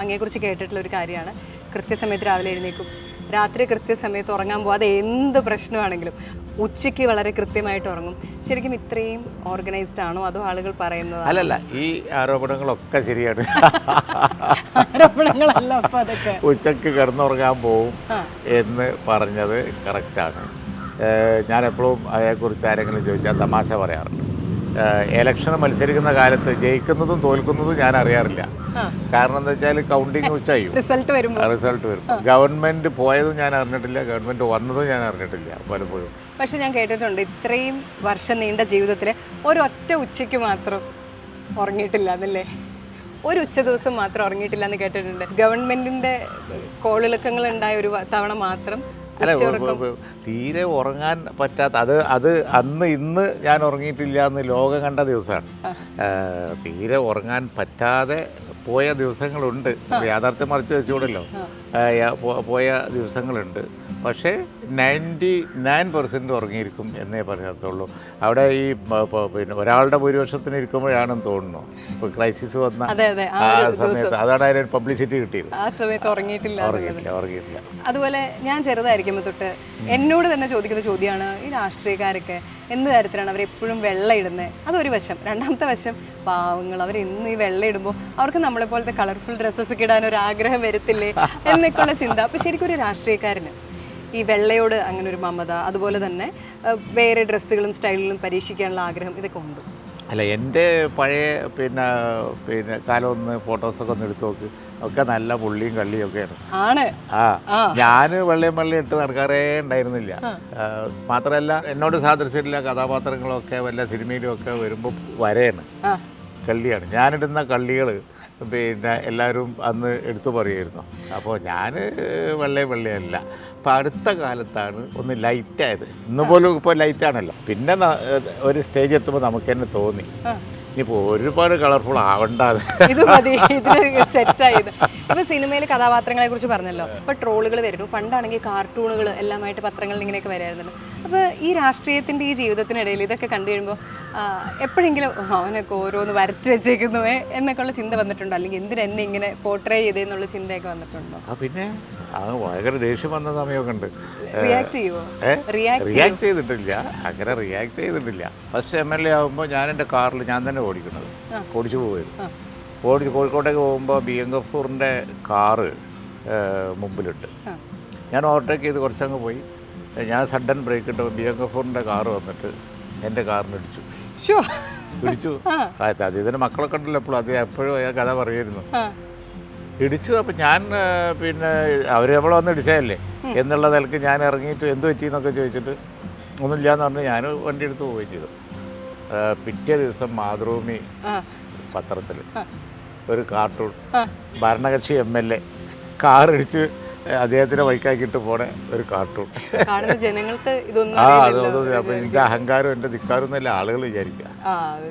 അങ്ങയെക്കുറിച്ച് കേട്ടിട്ടുള്ള ഒരു കാര്യമാണ്. കൃത്യസമയത്ത് രാവിലെ എഴുന്നേക്കും രാത്രി കൃത്യസമയത്ത് ഉറങ്ങാൻ പോവാതെ എന്ത് പ്രശ്നമാണെങ്കിലും ഉച്ചയ്ക്ക് വളരെ കൃത്യമായിട്ട് ഉറങ്ങും. ശരിക്കും ഇത്രയും ഓർഗനൈസ്ഡ് ആണോ അതോ ആളുകൾ പറയുന്നത് അല്ലല്ല ഈ ആരോപണങ്ങളൊക്കെ ശരിയാണ്. ആരോപണങ്ങളല്ല അതൊക്കെ. ഉച്ചയ്ക്ക് കിടന്നുറങ്ങാൻ പോവും. എന്ന് പറഞ്ഞത് കറക്റ്റാണ് ഞാൻ എപ്പോഴും അതേക്കുറിച്ച് ആരെങ്കിലും ചോദിച്ചാൽ തമാശ പറയാറുണ്ട്. ഇലക്ഷൻ മത്സരിക്കുന്ന കാലത്ത് ജയിക്കുന്നതും തോൽക്കുന്നതും ഞാൻ അറിയാറില്ല. കാരണം എന്താ വെച്ചാൽ കൗണ്ടിങ് ഉച്ചയും റിസൾട്ട് വരുമ്പോൾ റിസൾട്ട് വരും. ഗവൺമെന്റ് പോയതും ഞാൻ അറിഞ്ഞിട്ടില്ല ഗവൺമെന്റ് വന്നതും ഞാൻ അറിഞ്ഞിട്ടില്ല പലപ്പോഴും. പക്ഷെ ഞാൻ കേട്ടിട്ടുണ്ട് ഇത്രയും വർഷം നീണ്ട ജീവിതത്തിൽ ഒരൊറ്റ ഉച്ചയ്ക്ക് മാത്രം ഉറങ്ങിയിട്ടില്ല എന്നല്ലേ? ഒരു ഉച്ച ദിവസം മാത്രം ഉറങ്ങിയിട്ടില്ല എന്ന് കേട്ടിട്ടുണ്ട്. ഗവൺമെന്റിന്റെ കോളിളക്കങ്ങൾ ഉണ്ടായ ഒരു തവണ മാത്രം അല്ല തീരെ ഉറങ്ങാൻ പറ്റാത്ത അത് അത് അന്ന് ഇന്ന് ഞാൻ ഉറങ്ങിയിട്ടില്ല എന്ന് ലോകം കണ്ട ദിവസമാണ്. തീരെ ഉറങ്ങാൻ പറ്റാതെ പോയ ദിവസങ്ങളുണ്ട്. യാഥാർത്ഥ്യം മറിച്ച് വെച്ചുകൂടല്ലോ. പോയ ദിവസങ്ങളുണ്ട്. പക്ഷേ നയന്റി നയൻ പെർസെന്റ് ഉറങ്ങിയിരിക്കും എന്നേ പറയത്തുള്ളൂ. അവിടെ ഈ പിന്നെ ഒരാളുടെ ഭൂരിപക്ഷത്തിന് ഇരിക്കുമ്പോഴാണെന്ന് തോന്നുന്നു. ഇപ്പോൾ ക്രൈസിസ് വന്ന ആ സമയത്ത് അതാണ് അതിന് പബ്ലിസിറ്റി കിട്ടിയത്. ആ സമയത്ത് ഉറങ്ങിയിട്ടില്ല. ഉറങ്ങിയിട്ടില്ല ഉറങ്ങിയിട്ടില്ല. അതുപോലെ ഞാൻ ചെറുതായിരിക്കുമ്പോൾ തൊട്ട് എന്നോട് തന്നെ ചോദിക്കുന്ന ചോദ്യമാണ് ഈ രാഷ്ട്രീയക്കാരൊക്കെ എന്ത് തരത്തിലാണ് അവർ എപ്പോഴും വെള്ള ഇടുന്നത്. അതൊരു വശം. രണ്ടാമത്തെ വശം പാവങ്ങൾ. അവർ ഇന്ന് ഈ വെള്ള ഇടുമ്പോൾ അവർക്ക് നമ്മളെ പോലത്തെ കളർഫുൾ ഡ്രസ്സസ് ഒക്കെ ഇടാൻ ഒരു ആഗ്രഹം വരത്തില്ലേ എന്നൊക്കെയുള്ള ചിന്ത. അപ്പോൾ ശരിക്കും ഒരു രാഷ്ട്രീയക്കാരന് ഈ വെള്ളയോട് അങ്ങനെ ഒരു മമത അതുപോലെ തന്നെ വേറെ ഡ്രസ്സുകളും സ്റ്റൈലുകളും പരീക്ഷിക്കാനുള്ള ആഗ്രഹം ഇതൊക്കെ ഉണ്ട്. അല്ല എന്റെ പഴയ പിന്നെ പിന്നെ കാലം ഒന്ന് ഫോട്ടോസൊക്കെ ഒന്ന് എടുത്തു നോക്ക്. ഒക്കെ നല്ല പുള്ളിയും കള്ളിയും ഒക്കെയാണ് ആണ്. ആ ഞാൻ ഞാൻ വെള്ളയും വെള്ളയും ഇട്ട് നടക്കാറേ ഉണ്ടായിരുന്നില്ല. മാത്രമല്ല എന്നോട് സാദൃശ്യമില്ല കഥാപാത്രങ്ങളൊക്കെ വല്ല സിനിമയിലും ഒക്കെ വരുമ്പോൾ വരയാണ് ആ. കള്ളിയാണ്. ഞാനിടുന്ന കള്ളികൾ പിന്നെ എല്ലാവരും അന്ന് എടുത്തു പറയുമായിരുന്നു. അപ്പോൾ ഞാൻ വെള്ളയും വെള്ളയല്ല. അപ്പോൾ അടുത്ത കാലത്താണ് ഒന്ന് ലൈറ്റായത്. ഇന്ന് പോലും ഇപ്പോൾ ലൈറ്റാണല്ലോ. പിന്നെ ഒരു സ്റ്റേജ് എത്തുമ്പോൾ നമുക്ക് തന്നെ തോന്നി. ഇനിയിപ്പോൾ ഒരുപാട് കളർഫുൾ ആവണ്ടാതെ ഇത് മതി. ഇത് സെറ്റായത് ഇപ്പൊ സിനിമയിലെ കഥാപാത്രങ്ങളെ കുറിച്ച് പറഞ്ഞല്ലോ. ഇപ്പൊ ട്രോളുകൾ വരുന്നു. പണ്ടാണെങ്കിൽ കാർട്ടൂണുകൾ എല്ലാമായിട്ട് പത്രങ്ങളിൽ ഇങ്ങനെയൊക്കെ വരായിരുന്നല്ലോ. അപ്പൊ ഈ രാഷ്ട്രീയത്തിന്റെ ഈ ജീവിതത്തിനിടയിൽ ഇതൊക്കെ കണ്ടു കഴിയുമ്പോൾ എപ്പോഴെങ്കിലും "ഓ, അവനൊക്കെ ഓരോന്ന് വരച്ചു വെച്ചേക്കുന്നു എന്നൊക്കെ ഉള്ള ചിന്ത വന്നിട്ടുണ്ടോ? അല്ലെങ്കിൽ എന്തിനെന്നെ ഇങ്ങനെ പോർട്രേ ചെയ്തേന്നുള്ള ചിന്തയൊക്കെ വന്നിട്ടുണ്ടോ? പിന്നെ ആ ഭയങ്കര ദേഷ്യം വന്ന സമയമൊക്കെ ഉണ്ട്. റിയാക്ട് ചെയ്തിട്ടില്ല. അങ്ങനെ റിയാക്ട് ചെയ്തിട്ടില്ല. ഫസ്റ്റ് എം എൽ എ ആകുമ്പോൾ ഞാൻ എന്റെ കാറിൽ ഞാൻ തന്നെ ഓടിക്കുന്നത്. ഓടിച്ചു പോകരുത്. ഓടിച്ച് കോഴിക്കോട്ടേക്ക് പോകുമ്പോൾ ബി എം ഗഫൂറിന്റെ കാറ് മുമ്പിലുണ്ട്. ഞാൻ ഓവർടേക്ക് ചെയ്ത് കുറച്ചങ്ങ് പോയി. ഞാൻ സഡൻ ബ്രേക്ക് ഇട്ടപ്പോൾ ബി എം ഗഫൂറിന്റെ കാറ് വന്നിട്ട് എന്റെ കാറിന് ഇടിച്ചു. ഷോ ഇടിച്ചു. ആ. അത് ഇതിന് മക്കളൊക്കെ ഉണ്ടല്ലോ എപ്പോഴും. അത് എപ്പോഴും കഥ പറയുമായിരുന്നു. ആ. ഇടിച്ചു. അപ്പം ഞാൻ പിന്നെ അവർ നമ്മളെ വന്ന് ഇടിച്ചതല്ലേ? എന്നുള്ള നിലയ്ക്ക് ഞാൻ ഇറങ്ങിയിട്ട് എന്ത് പറ്റി എന്നൊക്കെ ചോദിച്ചിട്ട് ഒന്നുമില്ല എന്ന് പറഞ്ഞ് ഞാൻ വണ്ടി എടുത്ത് പോവുകയും ചെയ്തു. പിറ്റേ ദിവസം മാതൃഭൂമി പത്രത്തിൽ ഒരു കാർട്ടൂൺ. ഭരണകക്ഷി എം എൽ എ. കാറിടിച്ച് അദ്ദേഹത്തിനെ വൈക്കാക്കിയിട്ട് പോണ ഒരു കാർട്ടൂൺ. ജനങ്ങൾക്ക് ഇതൊന്നും ആ അതൊന്നും അപ്പൊ എനിക്ക് അഹങ്കാരം എന്റെ ധിക്കാരം എന്നല്ല ആളുകൾ വിചാരിക്കുക.